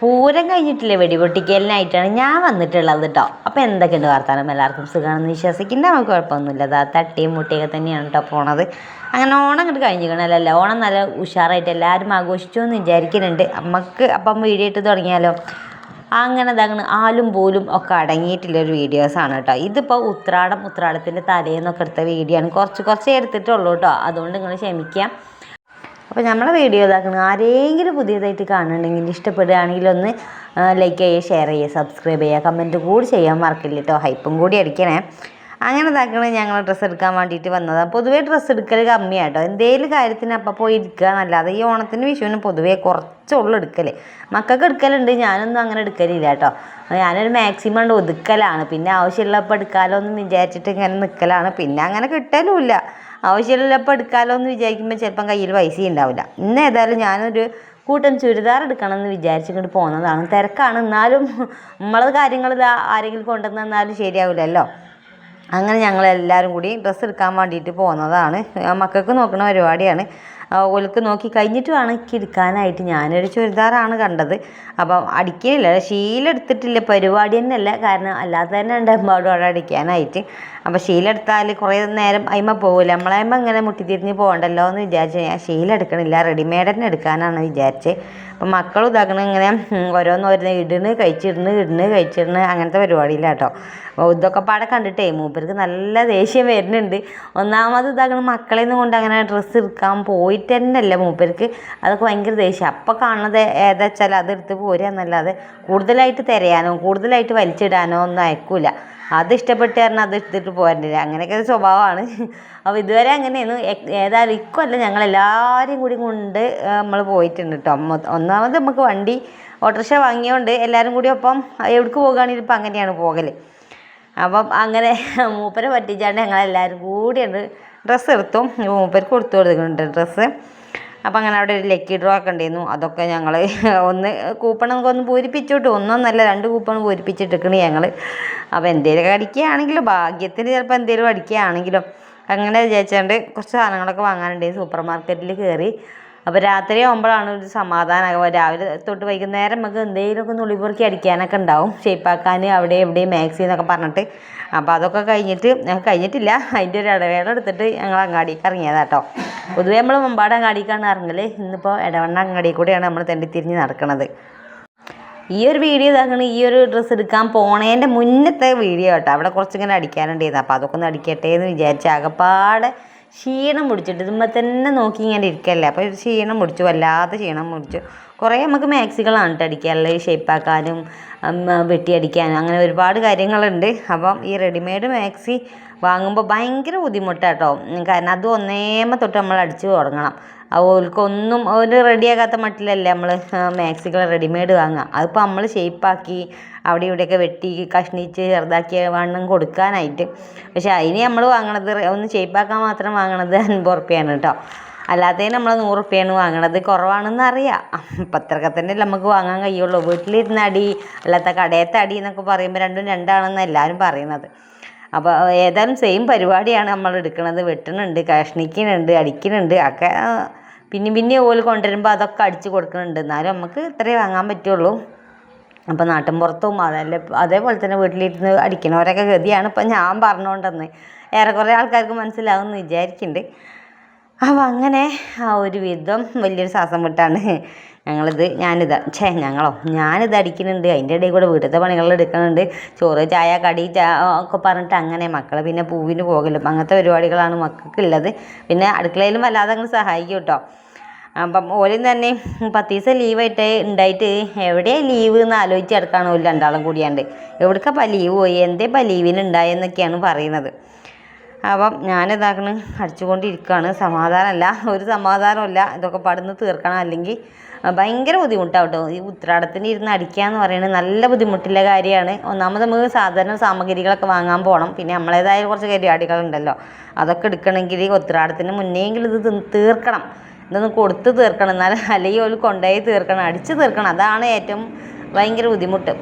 പൂരം കഴിഞ്ഞിട്ടില്ലേ വെടിപൊട്ടിക്കലിനായിട്ടാണ് ഞാൻ വന്നിട്ടുള്ളത് കേട്ടോ അപ്പോൾ എന്തൊക്കെയുണ്ട് വർത്താനം? എല്ലാവർക്കും സുഖമാണെന്ന് വിശ്വസിക്കുന്ന. നമുക്ക് കുഴപ്പമൊന്നുമില്ല. അതാ തട്ടിയും മുട്ടിയൊക്കെ തന്നെയാണ് കേട്ടോ പോണത്. അങ്ങനെ ഓണം അങ്ങോട്ട് കഴിഞ്ഞിരിക്കണമല്ലോ ഓണം നല്ല ഉഷാറായിട്ട് എല്ലാവരും ആഘോഷിച്ചു എന്ന് വിചാരിക്കുന്നുണ്ട്. നമുക്ക് അപ്പം വീഡിയോ ഇട്ട് തുടങ്ങിയാലോ? അങ്ങനെ അതങ്ങനെ ആലും പോലും ഒക്കെ അടങ്ങിയിട്ടുള്ള ഒരു വീഡിയോസാണ് കേട്ടോ ഇതിപ്പോൾ ഉത്രാടം ഉത്രാടത്തിന്റെ തലേന്നൊക്കെ എടുത്ത വീഡിയോ ആണ്. കുറച്ച് കുറച്ചേ എടുത്തിട്ടുള്ളൂ കേട്ടോ അതുകൊണ്ട് നിങ്ങൾ ക്ഷമിക്കാം. അപ്പോൾ നമ്മളെ വീഡിയോ ഇതാക്കണം. ആരെങ്കിലും പുതിയതായിട്ട് കാണുന്നുണ്ടെങ്കിൽ ഇഷ്ടപ്പെടുകയാണെങ്കിൽ ഒന്ന് ലൈക്ക് ചെയ്യുക ഷെയർ ചെയ്യുക സബ്സ്ക്രൈബ് ചെയ്യുക കമന്റ് കൂടി ചെയ്യാൻ മറക്കില്ല കേട്ടോ ഹൈപ്പും കൂടി അടിക്കണേ. അങ്ങനെ ഇതാക്കണേ ഞങ്ങൾ ഡ്രസ്സ് എടുക്കാൻ വേണ്ടിയിട്ട് വന്നതാണ് പൊതുവേ ഡ്രസ്സ് എടുക്കൽ കമ്മിയാണ് കേട്ടോ എന്തെങ്കിലും കാര്യത്തിന് അപ്പം പോയി എടുക്കുക എന്നല്ലാതെ ഈ ഓണത്തിന് വിഷുവിന് പൊതുവേ കുറച്ചുള്ളൂ എടുക്കൽ മക്കൾക്ക് എടുക്കലുണ്ട് ഞാനൊന്നും അങ്ങനെ എടുക്കലില്ല കേട്ടോ ഞാനൊരു മാക്സിമം ഒതുക്കലാണ്. പിന്നെ ആവശ്യമുള്ളപ്പോൾ എടുക്കാമല്ലോ എന്ന് വിചാരിച്ചിട്ട് ഇങ്ങനെ നിൽക്കലാണ് പിന്നെ അങ്ങനെ കിട്ടലുമില്ല. ആവശ്യമുള്ളപ്പോൾ എടുക്കാമല്ലോ എന്ന് വിചാരിക്കുമ്പോൾ ചിലപ്പം കയ്യിൽ പൈസ ഉണ്ടാവില്ല. ഇന്ന് ഏതായാലും ഞാനൊരു കൂട്ടൻ ചുരിദാർ എടുക്കണം എന്ന് വിചാരിച്ചിങ്ങോട്ട് പോകുന്നതാണ് തിരക്കാണ്. എന്നാലും നമ്മളത് കാര്യങ്ങൾ ആരെങ്കിലും കൊണ്ടുവന്ന് തന്നാലും ശരിയാവില്ലല്ലോ. അങ്ങനെ ഞങ്ങൾ എല്ലാവരും കൂടി ഡ്രസ്സ് എടുക്കാൻ വേണ്ടിയിട്ട് പോകുന്നതാണ് മക്കൾക്ക് നോക്കുന്ന പരിപാടിയാണ്. ഓൾക്ക് നോക്കി കഴിഞ്ഞിട്ട് വേണം എനിക്ക് എടുക്കാനായിട്ട് ഞാനൊരു ചുരിദാറാണ് കണ്ടത്. അപ്പം അടിക്കലില്ല ശീല എടുത്തിട്ടില്ല. പരിപാടി തന്നെയല്ല. കാരണം അല്ലാതെ തന്നെ ഉണ്ട് എമ്പാടും അടിക്കാനായിട്ട്. അപ്പോൾ ശീലെടുത്താൽ കുറേ നേരം അയിമ പോകില്ല നമ്മളയമ്മ ഇങ്ങനെ മുട്ടിത്തിരിഞ്ഞ് പോകണ്ടല്ലോ എന്ന് വിചാരിച്ച് ഞാൻ ശീല എടുക്കണില്ല. റെഡിമെയ്ഡ് തന്നെ എടുക്കാനാണ് വിചാരിച്ചത് അപ്പം മക്കൾ ഇതാക്കണ ഇങ്ങനെ ഓരോന്നോരോന്ന് ഇടണ് കഴിച്ചിടണ് ഇടണ് കഴിച്ചിടണ് അങ്ങനത്തെ പരിപാടിയില്ല കേട്ടോ അപ്പോൾ ഇതൊക്കെ പാടെ കണ്ടിട്ടേ മൂപ്പർക്ക് നല്ല ദേഷ്യം വരുന്നുണ്ട്. ഒന്നാമത് ഇതാക്കണ മക്കളെ നിന്ന് കൊണ്ട് അങ്ങനെ ഡ്രസ്സ് എടുക്കാൻ പോയിട്ട് തന്നെയല്ല മൂപ്പർക്ക്. അതൊക്കെ ഭയങ്കര ദേഷ്യം. അപ്പം കാണുന്നത് ഏതാ വെച്ചാൽ അതെടുത്ത് പോരുക എന്നല്ലാതെ കൂടുതലായിട്ട് തിരയാനോ കൂടുതലായിട്ട് വലിച്ചിടാനോ ഒന്നും അയക്കൂല. അത് ഇഷ്ടപ്പെട്ട് കാരണം അത് എടുത്തിട്ട് പോരണ്ടില്ല അങ്ങനെയൊക്കെ സ്വഭാവമാണ്. അപ്പോൾ ഇതുവരെ അങ്ങനെയായിരുന്നു ഏതായാലും ഇക്കൊല്ല ഞങ്ങൾ കൂടി കൊണ്ട് നമ്മൾ പോയിട്ടുണ്ട് കേട്ടോ ഒന്നാമത് നമുക്ക് വണ്ടി ഓട്ടോറിക്ഷ വാങ്ങിയോണ്ട് എല്ലാവരും കൂടി ഒപ്പം എവിടേക്ക് പോകുകയാണെങ്കിലും ഇപ്പം അങ്ങനെയാണ് പോകൽ അപ്പം അങ്ങനെ മൂപ്പരെ പറ്റിച്ചാണ്ട് ഞങ്ങളെല്ലാവരും കൂടിയാണ് ഡ്രസ്സ് എടുത്തു. മൂപ്പർക്ക് കൊടുത്തു കൊടുക്കുന്നുണ്ട് ഡ്രസ്സ്. അപ്പം അങ്ങനെ അവിടെ ഒരു ലക്കി ഡ്രോ ഒക്കെ ഉണ്ടായിരുന്നു. അതൊക്കെ ഞങ്ങൾ ഒന്ന് കൂപ്പൺ നമുക്കൊന്ന് പൂരിപ്പിച്ചോട്ട് ഒന്നൊന്നല്ല രണ്ട് കൂപ്പൺ പൂരിപ്പിച്ചിട്ടിരിക്കണ് ഞങ്ങൾ അപ്പോൾ എന്തെങ്കിലും അടിക്കുകയാണെങ്കിലും ഭാഗ്യത്തിന് ചിലപ്പോൾ എന്തെങ്കിലും അടിക്കുകയാണെങ്കിലും. അങ്ങനെ വിചാരിച്ചുകൊണ്ട് കുറച്ച് സാധനങ്ങളൊക്കെ വാങ്ങാനുണ്ട് സൂപ്പർ മാർക്കറ്റിൽ കയറി അപ്പോൾ രാത്രി ആകുമ്പോഴാണ് ഒരു സമാധാനമാകുക രാവിലെ തൊട്ട് വൈകുന്നേരം നമുക്ക് എന്തെങ്കിലുമൊക്കെ നുള്ളിപ്പുറക്കി അടിക്കാനൊക്കെ ഉണ്ടാവും. ഷേപ്പാക്കാൻ അവിടെ എവിടെ മാക്സി എന്നൊക്കെ പറഞ്ഞിട്ട്. അപ്പോൾ അതൊക്കെ കഴിഞ്ഞിട്ട് കഴിഞ്ഞിട്ടില്ല. അതിന്റെ ഒരു ഇടവേള എടുത്തിട്ട് ഞങ്ങൾ അങ്ങാടിക്ക് കേട്ടോ പൊതുവേ നമ്മൾ മുമ്പാട് അങ്ങാടിക്കാണ് ഇറങ്ങൽ ഇന്നിപ്പോൾ ഇടവണ്ണ അങ്ങാടി കൂടെയാണ് നമ്മൾ തെണ്ടി തിരിഞ്ഞ് നടക്കുന്നത് ഈ ഒരു വീഡിയോ ഇതാക്കണ ഈ ഒരു ഡ്രസ്സ് എടുക്കാൻ പോണേന്റെ മുന്നത്തെ വീഡിയോ കേട്ടോ അവിടെ കുറച്ചിങ്ങനെ അടിക്കാനുണ്ടായിരുന്നു. അപ്പോൾ അതൊക്കെ ഒന്ന് അടിക്കട്ടെ എന്ന് വിചാരിച്ച് ആകപ്പാടെ ക്ഷീണം പിടിച്ചിട്ട് ഇതുമ്പോൾ തന്നെ നോക്കി ഇങ്ങനെ ഇരിക്കല്ലേ അപ്പോൾ ക്ഷീണം പിടിച്ചു വല്ലാതെ ക്ഷീണം പിടിച്ചു. കുറേ നമുക്ക് മാക്സികളാണ് കേട്ടോ അടിക്കാനുള്ളത് ഷേപ്പാക്കാനും വെട്ടിയടിക്കാനും അങ്ങനെ ഒരുപാട് കാര്യങ്ങളുണ്ട്. അപ്പം ഈ റെഡിമെയ്ഡ് മാക്സി വാങ്ങുമ്പോൾ ഭയങ്കര ബുദ്ധിമുട്ടാട്ടോ കാരണം അത് ഒന്നേമ തൊട്ട് നമ്മൾ അടിച്ചു തുടങ്ങണം. ഓൽക്കൊന്നും ഒരു റെഡിയാകാത്ത മട്ടിലല്ലേ നമ്മൾ മാക്സികൾ റെഡിമെയ്ഡ് വാങ്ങുക അതിപ്പോൾ നമ്മൾ ഷേപ്പാക്കി അവിടെ ഇവിടെയൊക്കെ വെട്ടി കഷ്ണിച്ച് ചെറുതാക്കി വണ്ണം കൊടുക്കാനായിട്ട്. പക്ഷേ അതിന് നമ്മൾ വാങ്ങണത് ഒന്ന് ഷേപ്പാക്കാൻ മാത്രം വാങ്ങണത് അൻപത് ഉറുപ്പ്യാണ് കേട്ടോ അല്ലാതെ നമ്മൾ നൂറ് റുപ്യാണ് വാങ്ങണത്. കുറവാണെന്ന് അറിയാം അപ്പം അത്രയൊക്കെ തന്നെ നമുക്ക് വാങ്ങാൻ കഴിയുള്ളൂ. വീട്ടിലിരുന്ന അടി അല്ലാത്ത കടയത്തെ അടി എന്നൊക്കെ പറയുമ്പോൾ രണ്ടും രണ്ടാണെന്ന് എല്ലാവരും പറയുന്നത്. അപ്പോൾ ഏതായാലും സെയിം പരിപാടിയാണ് നമ്മൾ എടുക്കുന്നത് വെട്ടുന്നുണ്ട് കഷ്ണിക്കുന്നുണ്ട് അടിക്കുന്നുണ്ട്. ഒക്കെ പിന്നെ പിന്നെ ഓൽ കൊണ്ടുവരുമ്പോൾ അതൊക്കെ അടിച്ച് കൊടുക്കുന്നുണ്ട്. എന്നാലും നമുക്ക് ഇത്രയേ വാങ്ങാൻ പറ്റുള്ളൂ. അപ്പോൾ നാട്ടിൻ പുറത്തും അതല്ല അതേപോലെ തന്നെ വീട്ടിലിരുന്ന് അടിക്കണവരൊക്കെ ഗതിയാണ്. ഇപ്പം ഞാൻ പറഞ്ഞുകൊണ്ടെന്ന് ഏറെക്കുറെ ആൾക്കാർക്ക് മനസ്സിലാവുമെന്ന് വിചാരിക്കുന്നുണ്ട് അപ്പോൾ അങ്ങനെ ആ ഒരു വിധം വലിയൊരു ശ്വാസം വിട്ടാണ്. ഞങ്ങളിത് ഞാനിത് ഛേ ഞങ്ങളോ ഞാനിത് അടിക്കുന്നുണ്ട്. അതിന്റെ ഇടയിൽ കൂടെ വീട്ടിലത്തെ പണികൾ എടുക്കുന്നുണ്ട്. ചോറ് ചായ കടി ഒക്കെ പറഞ്ഞിട്ട് അങ്ങനെ മക്കളെ പിന്നെ പൂവിന് പോകലും. അങ്ങനത്തെ പരിപാടികളാണ് മക്കൾക്കുള്ളത്. പിന്നെ അടുക്കളയിലും വല്ലാതെ അങ്ങ് സഹായിക്കും കേട്ടോ അപ്പം ഓലും തന്നെ പത്ത് ദിവസം ലീവായിട്ട് ഉണ്ടായിട്ട് എവിടെയാണ് ലീവ് എന്ന് ആലോചിച്ച് കിടക്കാണോ രണ്ടാളും കൂടിയാണ്ട്. പ ലീവ് പോയി? എന്തേപ്പം ലീവിന് ഉണ്ടായെന്നൊക്കെയാണ് പറയുന്നത്. അപ്പം ഞാനിതാക്കണ് അടിച്ചുകൊണ്ടിരിക്കുകയാണ് സമാധാനമല്ല ഒരു സമാധാനമില്ല ഇതൊക്കെ പടന്ന് തീർക്കണം. അല്ലെങ്കിൽ ഭയങ്കര ബുദ്ധിമുട്ടാട്ടോ. ഈ ഉത്രാടത്തിന് ഇരുന്ന് അടിക്കുക എന്ന് പറയുന്നത് നല്ല ബുദ്ധിമുട്ടുള്ള കാര്യമാണ്. ഒന്നാമത് നമുക്ക് സാധാരണ സാമഗ്രികളൊക്കെ വാങ്ങാൻ പോകണം പിന്നെ നമ്മളേതായ കുറച്ച് പരിപാടികളുണ്ടല്ലോ. അതൊക്കെ എടുക്കണമെങ്കിൽ ഉത്രാടത്തിന് മുന്നേയെങ്കിലും ഇത് തീർക്കണം. ഇതൊന്ന് കൊടുത്ത് തീർക്കണം. എന്നാൽ അല്ലെങ്കിൽ ഒരു കൊണ്ടുപോയി തീർക്കണം. അടിച്ച് തീർക്കണം. അതാണ് ഏറ്റവും ഭയങ്കര ബുദ്ധിമുട്ട്.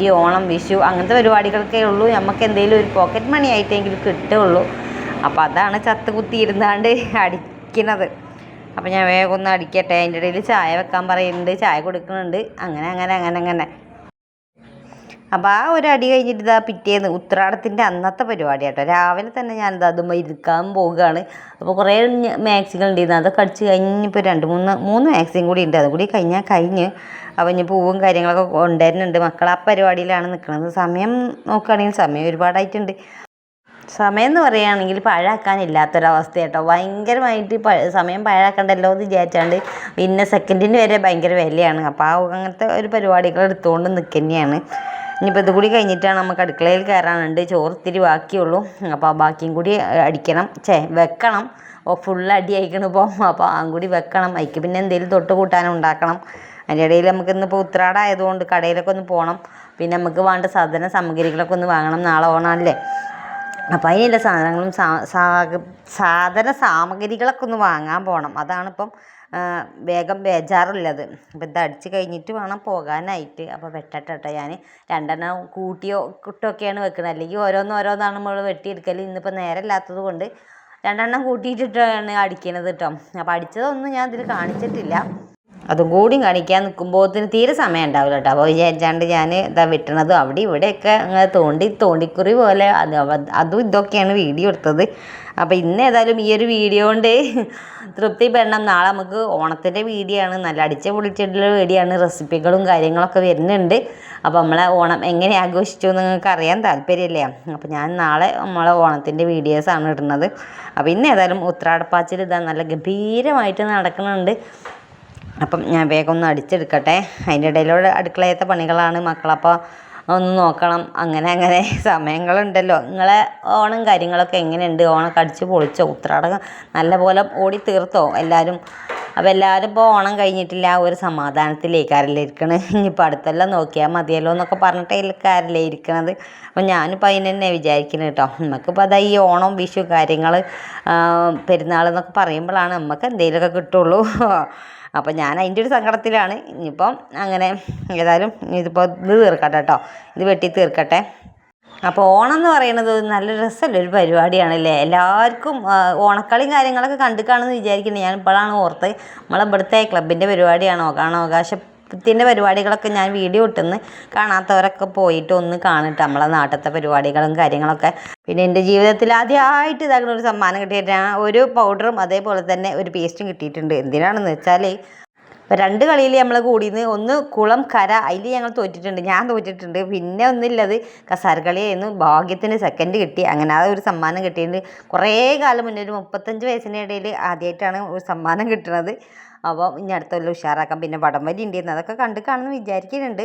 ഈ ഓണം വിഷു അങ്ങനത്തെ പരിപാടികളൊക്കെ ഉള്ളൂ. നമുക്ക് എന്തെങ്കിലും ഒരു പോക്കറ്റ് മണി ആയിട്ടെങ്കിലും കിട്ടുകയുള്ളൂ. അപ്പോൾ അതാണ് ചത്ത് കുത്തി ഇരുന്നാണ്ട് അടിക്കുന്നത് അപ്പം ഞാൻ വേഗം ഒന്ന് അടിക്കട്ടെ. അതിന്റെ ഇടയിൽ ചായ വെക്കാൻ പറയുന്നുണ്ട്. ചായ കൊടുക്കുന്നുണ്ട്. അങ്ങനെ അങ്ങനെ അങ്ങനെ അങ്ങനെ. അപ്പോൾ ആ ഒരു അടി കഴിഞ്ഞിട്ട് ഇതാ പിറ്റേന്ന് ഉത്രാടത്തിന്റെ അന്നത്തെ പരിപാടി കേട്ടോ രാവിലെ തന്നെ ഞാനിത് അതുമ്പോൾ ഇരിക്കാൻ പോവുകയാണ്. അപ്പോൾ കുറേ മാക്സികൾ ഉണ്ടായിരുന്നു അതൊക്കെ അടിച്ച് കഴിഞ്ഞിപ്പോൾ രണ്ട് മൂന്ന് മൂന്ന് മാക്സിയും കൂടി ഉണ്ട്. അതുകൂടി കഴിഞ്ഞാൽ കഴിഞ്ഞ് അപ്പോൾ ഇനി പൂവും കാര്യങ്ങളൊക്കെ കൊണ്ടുവരുന്നുണ്ട്. മക്കൾ ആ പരിപാടിയിലാണ് നിൽക്കുന്നത് സമയം നോക്കുകയാണെങ്കിൽ സമയം ഒരുപാടായിട്ടുണ്ട്. സമയം എന്ന് പറയുകയാണെങ്കിൽ പാഴാക്കാനില്ലാത്തൊരവസ്ഥ കേട്ടോ ഭയങ്കരമായിട്ട് പ സമയം പാഴാക്കണ്ടല്ലോ എന്ന് വിചാരിച്ചാണ്ട് പിന്നെ സെക്കൻഡിന് വരെ ഭയങ്കര വിലയാണ്. അപ്പോൾ ആ അങ്ങനത്തെ ഒരു പരിപാടികൾ എടുത്തുകൊണ്ട് നിൽക്കുന്നതാണ് ഇനിയിപ്പോൾ ഇതുകൂടി കഴിഞ്ഞിട്ടാണ് നമുക്ക് അടുക്കളയിൽ കയറാനുണ്ട് ചോറ് ഇത്തിരി ബാക്കിയുള്ളൂ. അപ്പോൾ ബാക്കിയും കൂടി അടിക്കണം. ചേ വെക്കണം. ഫുൾ അടി അയക്കണം ഇപ്പോൾ അപ്പോൾ ആ കൂടി വെക്കണം. അതിക്ക് പിന്നെ എന്തെങ്കിലും തൊട്ട് കൂട്ടാനും ഉണ്ടാക്കണം. അതിന്റെ ഇടയിൽ നമുക്ക് ഇന്നിപ്പോൾ ഉത്രാടായതുകൊണ്ട് കടയിലൊക്കെ ഒന്ന് പോകണം പിന്നെ നമുക്ക് വേണ്ട സാധന സാമഗ്രികളൊക്കെ ഒന്ന് വാങ്ങണം. നാളെ ഓണമല്ലേ അപ്പം അതിനുള്ള സാധനങ്ങളും സാധന സാമഗ്രികളൊക്കെ ഒന്ന് വാങ്ങാൻ പോകണം അതാണിപ്പം വേഗം ബേജാറുള്ളത് അപ്പം ഇത് അടിച്ച് കഴിഞ്ഞിട്ട് വേണം പോകാനായിട്ട്. അപ്പോൾ വെട്ടട്ടെ ഞാൻ രണ്ടെണ്ണം കൂട്ടിയോ കുട്ടൊക്കെയാണ് വെക്കുന്നത് അല്ലെങ്കിൽ ഓരോന്ന് ഓരോന്നാണ് നമ്മൾ വെട്ടിയെടുക്കൽ ഇന്നിപ്പോൾ നേരമില്ലാത്തത് കൊണ്ട് രണ്ടെണ്ണം കൂട്ടിയിട്ടിട്ടാണ് അടിക്കണത് കേട്ടോ അപ്പോൾ അടിച്ചതൊന്നും ഞാൻ ഇതിൽ കാണിച്ചിട്ടില്ല. അതും കൂടി കാണിക്കാൻ നിൽക്കുമ്പോഴത്തിന് തീരെ സമയം ഉണ്ടാവില്ല കേട്ടോ. അപ്പോൾ വിചാരിച്ചാണ്ട് ഞാൻ ഇതാ വെട്ടണതും അവിടെ ഇവിടെയൊക്കെ അങ്ങനെ തോണ്ടി തോണ്ടിക്കുറി പോലെ അത് അതും ഇതൊക്കെയാണ് വീഡിയോ എടുത്തത്. അപ്പോൾ ഇന്ന് ഏതായാലും ഈ ഒരു വീഡിയോ കൊണ്ട് തൃപ്തിപ്പെടണം നാളെ നമുക്ക് ഓണത്തിന്റെ വീഡിയോ ആണ്. നല്ല അടിച്ച പൊളിച്ചിട്ടുള്ള വീഡിയോ ആണ്. റെസിപ്പികളും കാര്യങ്ങളൊക്കെ വരുന്നുണ്ട്. അപ്പോൾ നമ്മളെ ഓണം എങ്ങനെ ആഘോഷിച്ചു എന്ന് നിങ്ങൾക്ക് അറിയാൻ താല്പര്യമില്ലേ? അപ്പോൾ ഞാൻ നാളെ നമ്മളെ ഓണത്തിന്റെ വീഡിയോസാണ് ഇടുന്നത്. അപ്പോൾ ഇന്ന് ഏതായാലും ഉത്രാടപ്പാച്ചിൽ ഇതാ നല്ല ഗംഭീരമായിട്ട് നടക്കുന്നുണ്ട്. അപ്പം ഞാൻ വേഗം ഒന്ന് അടിച്ചെടുക്കട്ടെ. അതിന്റെ ഇടയിലൂടെ അടുക്കളയത്തെ പണികളാണ് മക്കളപ്പോൾ ഒന്ന് നോക്കണം. അങ്ങനെ അങ്ങനെ സമയങ്ങളുണ്ടല്ലോ. നിങ്ങളെ ഓണം കാര്യങ്ങളൊക്കെ എങ്ങനെയുണ്ട്? ഓണമൊക്കെ അടിച്ച് പൊളിച്ചോ? ഉത്രാടകം നല്ല പോലെ ഓടി തീർത്തോ? എല്ലാവരും അപ്പോൾ എല്ലാവരും ഇപ്പോൾ ഓണം കഴിഞ്ഞിട്ടില്ല. ആ ഒരു സമാധാനത്തിലേക്കാരല്ലേ ഇരിക്കണത് ഇനിയിപ്പോൾ അടുത്തെല്ലാം നോക്കിയാൽ മതിയല്ലോ എന്നൊക്കെ പറഞ്ഞിട്ടേക്കാരല്ലേ ഇരിക്കണത്. അപ്പോൾ ഞാനിപ്പോൾ അതിന് തന്നെ വിചാരിക്കുന്നത് കേട്ടോ. നമുക്കിപ്പോൾ അതാ ഈ ഓണം വിഷു കാര്യങ്ങൾ പെരുന്നാൾ എന്നൊക്കെ പറയുമ്പോഴാണ് നമുക്ക് എന്തെങ്കിലുമൊക്കെ കിട്ടുള്ളൂ. അപ്പോൾ ഞാൻ അതിന്റെ ഒരു സങ്കടത്തിലാണ്. ഇനിയിപ്പം അങ്ങനെ ഏതായാലും ഇതിപ്പോൾ ഇത് തീർക്കട്ടെ കേട്ടോ. ഇത് വെട്ടി തീർക്കട്ടെ. അപ്പോൾ ഓണം എന്ന് പറയുന്നത് നല്ല രസമുള്ള ഒരു പരിപാടിയാണല്ലേ? എല്ലാവർക്കും ഓണക്കളിയും കാര്യങ്ങളൊക്കെ കണ്ടു കാണുമെന്ന് വിചാരിക്കുന്നത് ഞാൻ ഇപ്പോഴാണ് ഓർത്ത് നമ്മളെ ഇവിടുത്തെ ക്ലബിന്റെ പരിപാടിയാണ് ഓണാവകാശത്തിന്റെ പരിപാടികളൊക്കെ ഞാൻ വീഡിയോ ഇട്ടുന്ന് കാണാത്തവരൊക്കെ പോയിട്ട് ഒന്ന് കാണട്ടെ നമ്മളെ നാട്ടിലത്തെ പരിപാടികളും കാര്യങ്ങളൊക്കെ. പിന്നെ എന്റെ ജീവിതത്തിൽ ആദ്യമായിട്ട് ഇതാക്കുന്ന ഒരു സമ്മാനം കിട്ടിയിട്ട് ഒരു പൗഡറും അതേപോലെ തന്നെ ഒരു പേസ്റ്റും കിട്ടിയിട്ടുണ്ട്. എന്തിനാണെന്ന് വെച്ചാൽ രണ്ട് കളിയിൽ നമ്മൾ കൂടിയെന്ന് ഒന്ന് കുളം കര അതിൽ ഞങ്ങൾ തോറ്റിട്ടുണ്ട്. ഞാൻ തോറ്റിട്ടുണ്ട്. പിന്നെ ഒന്നുമില്ലത് കസാര കളിയായിരുന്നു. ഭാഗ്യത്തിന് സെക്കൻഡ് കിട്ടി. അങ്ങനെ ആ ഒരു സമ്മാനം കിട്ടിയിട്ടുണ്ട്. കുറേ കാലം മുന്നേ ഒരു മുപ്പത്തഞ്ച് വയസ്സിന്റെ ഇടയിൽ ആദ്യമായിട്ടാണ് ഒരു സമ്മാനം കിട്ടുന്നത് അപ്പോൾ ഇനി അടുത്ത ഉഷാറാക്കാം. പിന്നെ വടംവലി ഉണ്ട് അതൊക്കെ കണ്ട് കാണുമെന്ന് വിചാരിക്കുന്നുണ്ട്.